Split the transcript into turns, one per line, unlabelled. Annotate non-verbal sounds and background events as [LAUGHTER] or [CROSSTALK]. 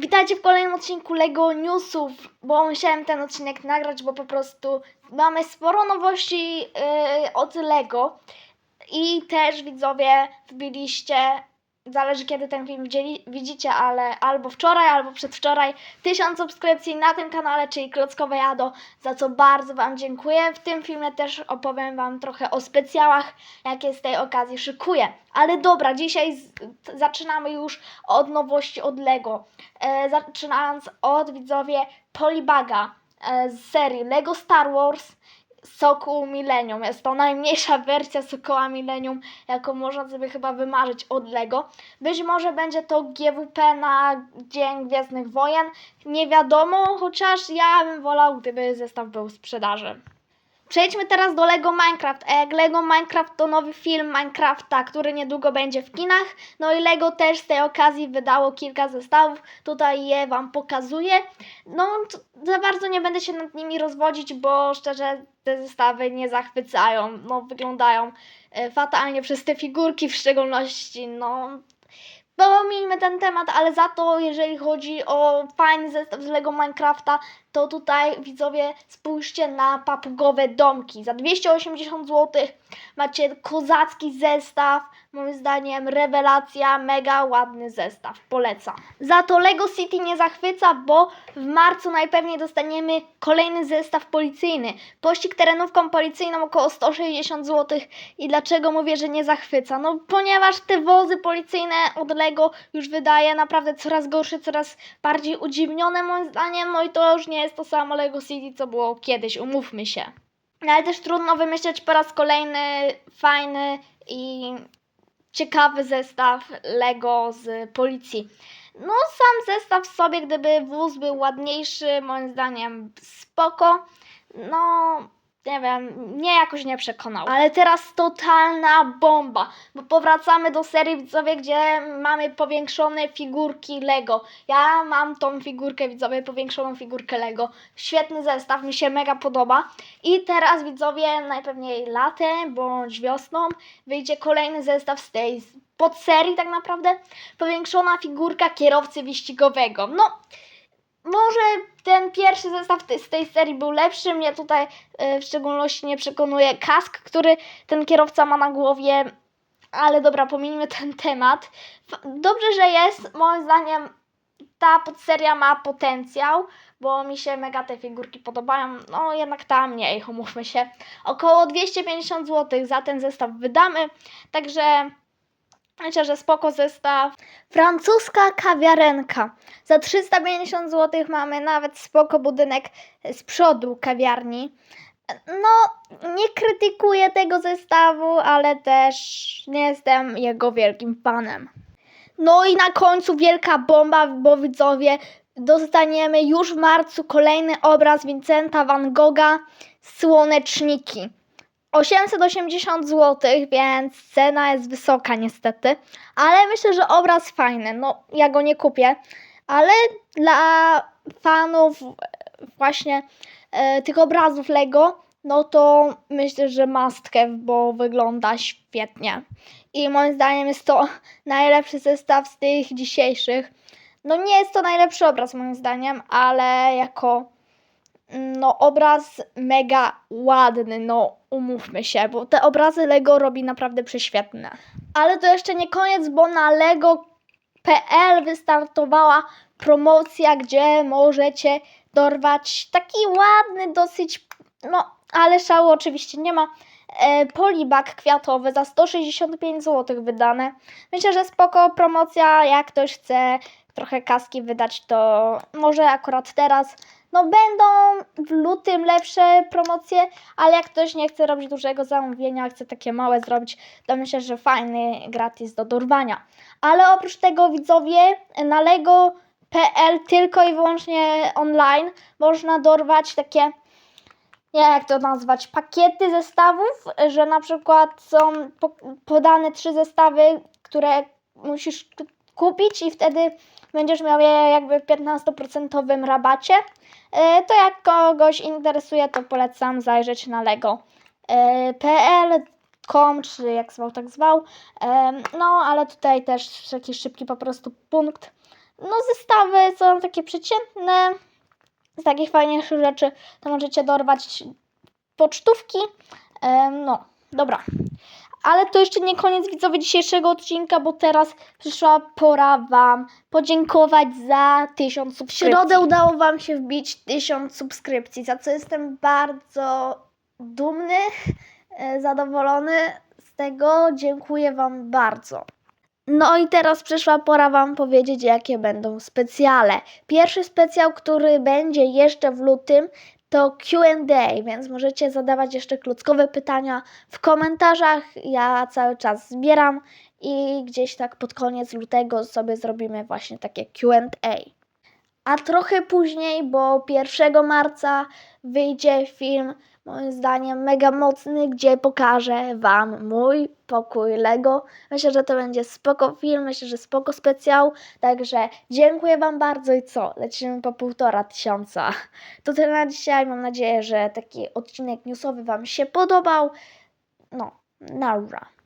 Witajcie w kolejnym odcinku LEGO Newsów, bo musiałem ten odcinek nagrać, bo po prostu mamy sporo nowości yy, od LEGO. I też widzowie wbiliście, zależy kiedy ten film widzieli, widzicie, ale albo wczoraj, albo przedwczoraj, tysiąc subskrypcji na tym kanale, czyli Klockowe Jado, za co bardzo Wam dziękuję. W tym filmie też opowiem Wam trochę o specjałach, jakie z tej okazji szykuję. Ale dobra, dzisiaj z, zaczynamy już od nowości od LEGO. E, zaczynając od widzowie Polibaga e, z serii LEGO Star Wars Sokół Millennium. Jest to najmniejsza wersja Sokoła Millennium, jaką można sobie chyba wymarzyć od LEGO. Być może będzie to GWP na Dzień Gwiezdnych Wojen. Nie wiadomo, chociaż ja bym wolał, gdyby zestaw był w sprzedaży. Przejdźmy teraz do Lego Minecraft. Lego Minecraft to nowy film Minecrafta, który niedługo będzie w kinach. No i Lego też z tej okazji wydało kilka zestawów. Tutaj je Wam pokazuję. No za bardzo nie będę się nad nimi rozwodzić, bo szczerze te zestawy nie zachwycają. No wyglądają e, fatalnie przez te figurki w szczególności. No Pomijmy ten temat, ale za to, jeżeli chodzi o fajny zestaw z Lego Minecrafta, to tutaj widzowie spójrzcie na papugowe domki. Za 280 zł macie kozacki zestaw. Moim zdaniem rewelacja, mega ładny zestaw. Polecam. Za to Lego City nie zachwyca, bo w marcu najpewniej dostaniemy kolejny zestaw policyjny. Pościg terenówką policyjną około 160 zł. I dlaczego mówię, że nie zachwyca? No ponieważ te wozy policyjne od Lego już wydaje naprawdę coraz gorsze, coraz bardziej udziwnione moim zdaniem. No i to już nie jest to samo Lego City, co było kiedyś, umówmy się. No ale też trudno wymyśleć po raz kolejny fajny i ciekawy zestaw Lego z policji. No, sam zestaw w sobie, gdyby wóz był ładniejszy, moim zdaniem spoko. No, nie wiem, mnie jakoś nie przekonał. Ale teraz totalna bomba, bo powracamy do serii widzowie, gdzie mamy powiększone figurki Lego. Ja mam tą figurkę widzowie, powiększoną figurkę Lego. Świetny zestaw, mi się mega podoba. I teraz widzowie, najpewniej latem bądź wiosną wyjdzie kolejny zestaw z tej podserii tak naprawdę. Powiększona figurka kierowcy wyścigowego. No, może ten pierwszy zestaw z tej serii był lepszy. Mnie tutaj y, w szczególności nie przekonuje kask, który ten kierowca ma na głowie. Ale dobra, pominijmy ten temat. Dobrze, że jest. Moim zdaniem ta podseria ma potencjał, bo mi się mega te figurki podobają. No jednak ta mniej, [LAUGHS] umówmy się. Około 250 zł za ten zestaw wydamy. Także myślę, że spoko zestaw. Francuska kawiarenka. Za 350 zł mamy nawet spoko budynek z przodu kawiarni. No, nie krytykuję tego zestawu, ale też nie jestem jego wielkim fanem. No i na końcu wielka bomba, bo widzowie, dostaniemy już w marcu kolejny obraz Vincenta van Gogha Słoneczniki. 880 zł, więc cena jest wysoka niestety, ale myślę, że obraz fajny. No, ja go nie kupię, ale dla fanów właśnie e, tych obrazów Lego, no to myślę, że must have, bo wygląda świetnie. I moim zdaniem jest to [LAUGHS] najlepszy zestaw z tych dzisiejszych. No nie jest to najlepszy obraz moim zdaniem, ale jako no obraz mega ładny, no umówmy się, bo te obrazy Lego robi naprawdę prześwietne. Ale to jeszcze nie koniec, bo na lego.pl wystartowała promocja, gdzie możecie dorwać taki ładny, dosyć, no ale szału oczywiście nie ma, e, polibak kwiatowy za 165 zł wydane. Myślę, że spoko promocja, jak ktoś chce trochę kaski wydać, to może akurat teraz. No będą w lutym lepsze promocje, ale jak ktoś nie chce robić dużego zamówienia, chce takie małe zrobić, to myślę, że fajny gratis do dorwania. Ale oprócz tego widzowie na lego.pl tylko i wyłącznie online można dorwać takie nie jak to nazwać, pakiety zestawów, że na przykład są po- podane trzy zestawy, które musisz kupić i wtedy będziesz miał je jakby w 15% rabacie. E, To jak kogoś interesuje, to polecam zajrzeć na lego.pl.com, czy jak zwał, tak zwał. Em, No, ale tutaj też jakiś szybki po prostu punkt. no zestawy są takie przeciętne. Z takich fajniejszych rzeczy to możecie dorwać pocztówki. No, dobra. Ale to jeszcze nie koniec widzowie dzisiejszego odcinka, bo teraz przyszła pora Wam podziękować za 1000 subskrypcji. W środę udało Wam się wbić 1000 subskrypcji, za co jestem bardzo dumny, e, zadowolony z tego. Dziękuję Wam bardzo. No i teraz przyszła pora Wam powiedzieć, jakie będą specjale. Pierwszy specjał, który będzie jeszcze w lutym, to QA, więc możecie zadawać jeszcze klockowe pytania w komentarzach. Ja cały czas zbieram i gdzieś tak pod koniec lutego sobie zrobimy właśnie takie QA. A trochę później, bo 1 marca wyjdzie film, moim zdaniem mega mocny, gdzie pokażę Wam mój pokój Lego. Myślę, że to będzie spoko film, myślę, że spoko specjał. Także dziękuję Wam bardzo i co? Lecimy po półtora tysiąca. [LAUGHS] To tyle na dzisiaj. Mam nadzieję, że taki odcinek newsowy Wam się podobał. No, naura.